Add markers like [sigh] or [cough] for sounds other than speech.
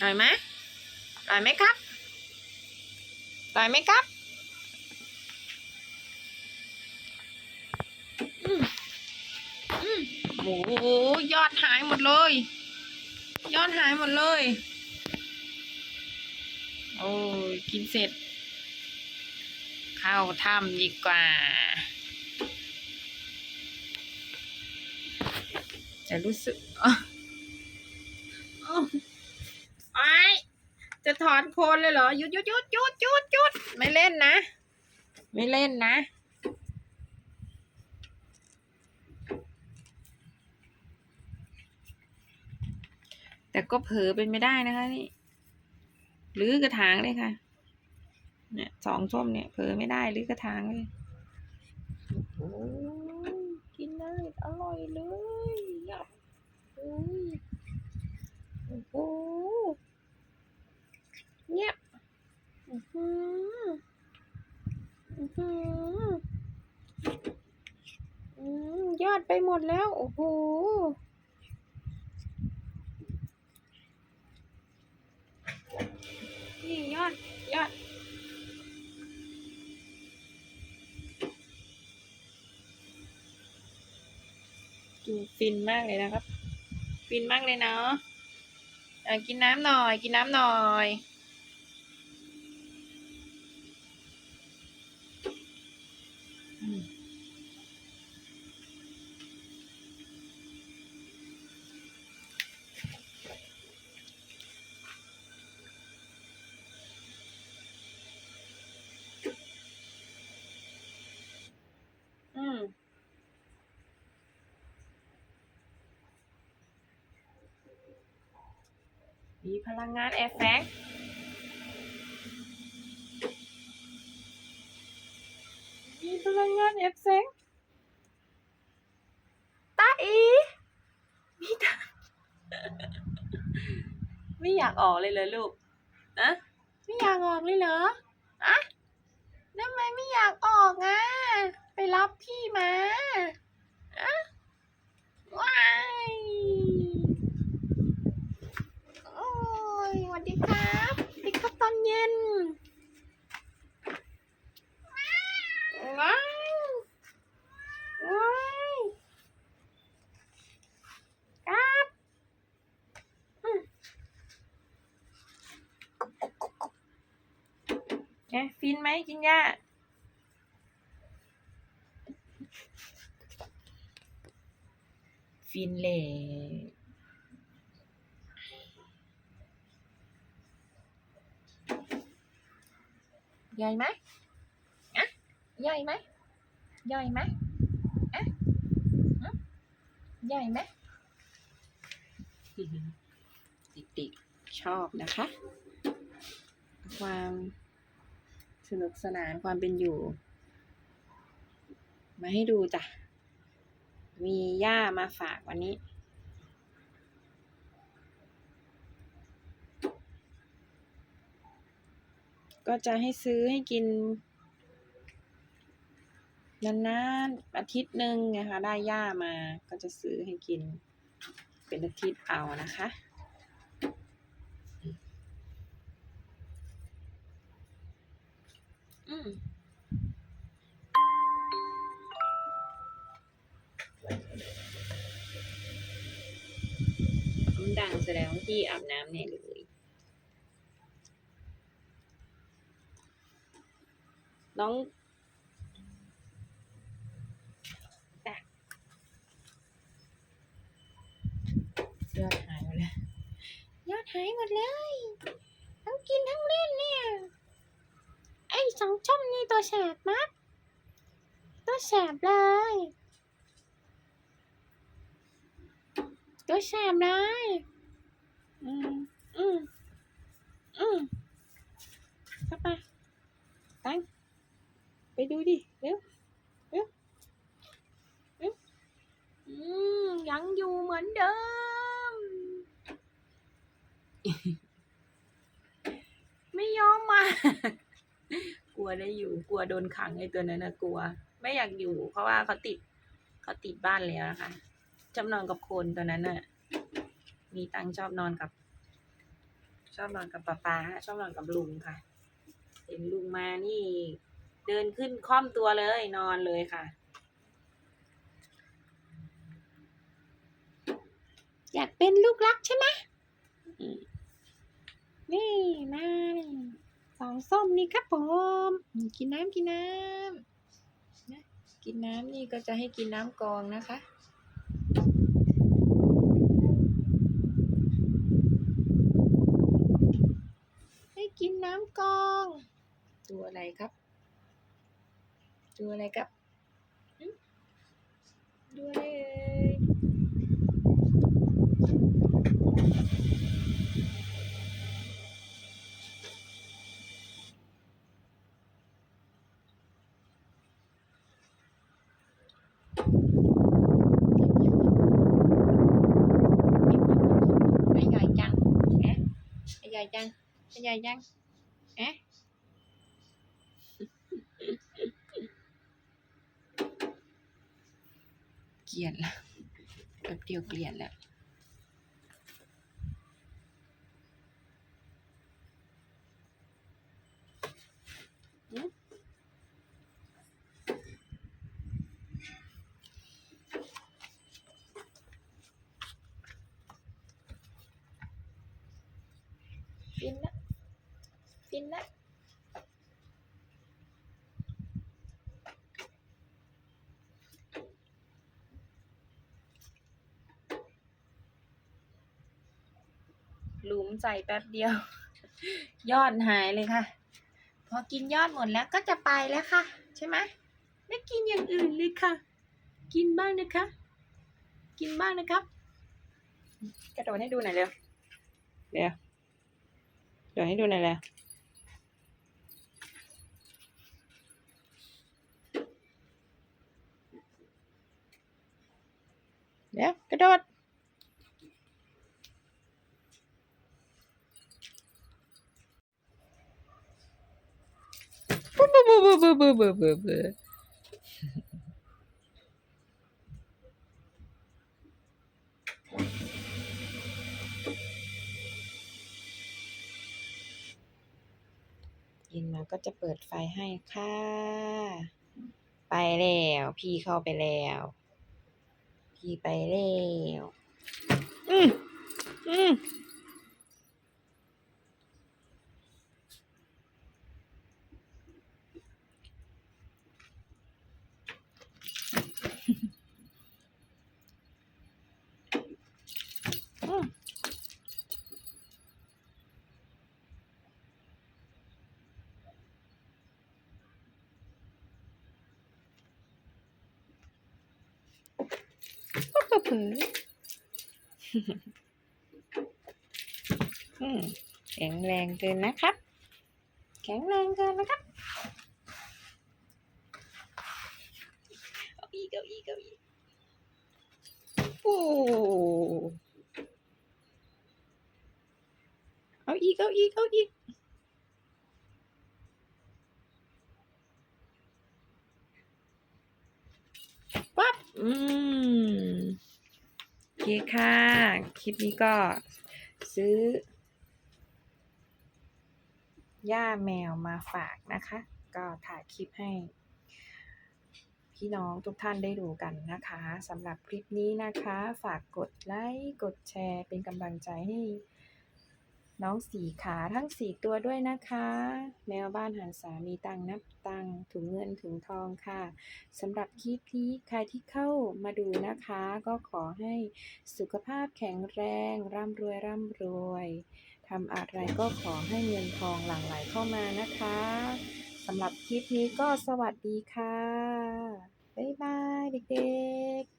อร่อยไหมอร่อยไหมครับอร่อยไหมครับอืมอืมโอ้โหยอดหายหมดเลย ยอดหายหมดเลย โอ้ยกินเสร็จ เข้าถ้ำดีกว่า จะรู้สึกอ๋ออ๋อไอจะถอนโคนเลยเหรอหยุดหยุดหยุดหยุดหยุดหยุดไม่เล่นนะ ไม่เล่นนะ แต่ก็เผลอเป็นไม่ได้นะคะนี่หรือกระถางเลยค่ะ เนี่ยสองส้มเนี่ยเผลอไม่ได้หรือกระถางเลยโอ้กินได้อร่อยเลยยับโอ้ยโอ้โหเงียบอื้อหืออื้อหืออืม ยอดไปหมดแล้ว โอ้โหนี่ยอด ยอดดูฟินมากเลยนะครับ ฟินมากเลยเนาะอะกินน้ำหน่อย กินน้ำหน่อย มีพลังงานแอร์แฝงมีพลังงานแอร์แฝงตาอีมีตาไม่อยากออกเลยเหรอลูกนะไม่อยากออกเลยเหรออะทำไมไม่อยากออกอะ ไปรับพี่มาอะว้าย โอ้ยสวัสดี ครับสวัสดีครับตอนเย็นว้าวว้าวครับอืมเอ๊ะฟินไหมกินยาฟินเลย ใหญ่ไหมอะใหญ่ไหมใหญ่ไหมอะอะใหญ่ไหมเด็กๆชอบนะคะ ความสนุกสนานความเป็นอยู่ มาให้ดูจ้ะ มีย่ามาฝากวันนี้ ก็จะให้ซื้อให้กินนานๆอาทิตย์หนึ่งนะคะได้ย่ามาก็จะซื้อให้กิน เป็นอาทิตย์เอานะคะ อืมดังแสดงว่าที่อาบน้ำเนี่ยเลย น้องแตะยอดหายหมดเลยยอดหายหมดเลยทั้งกินทั้งเล่นเนี่ย ไอ้สองช่อมนี่ตัวแสบมากตัวแสบเลย ตัวแสบเลย อืมอืมอืมเข้าไปตั้ง ไปดูดิ เร็วเร็วเร็วอืมยังอยู่เหมือนเดิม ไม่ยอมมา กลัวได้อยู่ กลัวโดนขังไอ้ตัวนั้นนะกลัว ไม่อยากอยู่ เพราะว่าเขาติด เขาติดบ้านแล้วนะคะชอบนอนกับคนตัวนั้นน่ะ มีตังชอบนอนกับ ชอบนอนกับป๊าป๊าชอบนอนกับลุงค่ะ เห็นลุงมานี่ เดินขึ้นค่อมตัวเลยนอนเลยค่ะ อยากเป็นลูกรักใช่ไหมนี่มาสองส้มนี่ครับผมกินน้ำกินน้ำนะกินน้ำนี่ก็จะให้กินน้ำกองนะคะให้กินน้ำกอง ตัวอะไรครับ ดูอะไรกับดูอะไรเอ่ยไอ้ยายจังไอ้ยายจังไอ้ยายจังเอ๊ะ ลียดละแป๊บเดียวเกลียดแล้วฟินละฟินละ หลุมใส่แป๊บเดียว ยอดหายเลยค่ะ พอกินยอดหมดแล้วก็จะไปแล้วค่ะ ใช่ไหมไม่กินอย่างอื่นเลยค่ะ กินบ้างนะคะ กินบ้างนะครับ กระโดดให้ดูหน่อยเร็วเร็วเดี๋ยวให้ดูหน่อยแล้วเดี๋ยวกระโดด เบบบบบบยินมาก็จะเปิดไฟให้ค่ะ ไปแล้ว พี่เข้าไปแล้ว พี่ไปแล้ว อืมอืม mình nữa [laughs] ừ, cạn lan tươi nát khắp cạn lan tươi nát khắp go e, go e, go e. go Oh, eat, go, eat, go, eat. What? Mm. เคค่ะ คลิปนี้ก็ซื้อ ย่าแมวมาฝากนะคะ ก็ถ่ายคลิปให้ พี่น้องทุกท่านได้ดูกันนะคะสำหรับคลิปนี้นะคะ ฝากกดไลค์ กดแชร์เป็นกำลังใจให้ น้องสี่ขาทั้งสี่ตัวด้วยนะคะ แมวบ้านหันสามีตังนับตังถุงเงินถุงทองค่ะสำหรับคลิปนี้ใครที่เข้ามาดูนะคะ ก็ขอให้สุขภาพแข็งแรง ร่ำรวยร่ำรวยทำอะไรก็ขอให้เงินทองหลั่งไหลเข้ามานะคะสำหรับคลิปนี้ก็สวัสดีค่ะ บ๊ายบายเด็กๆ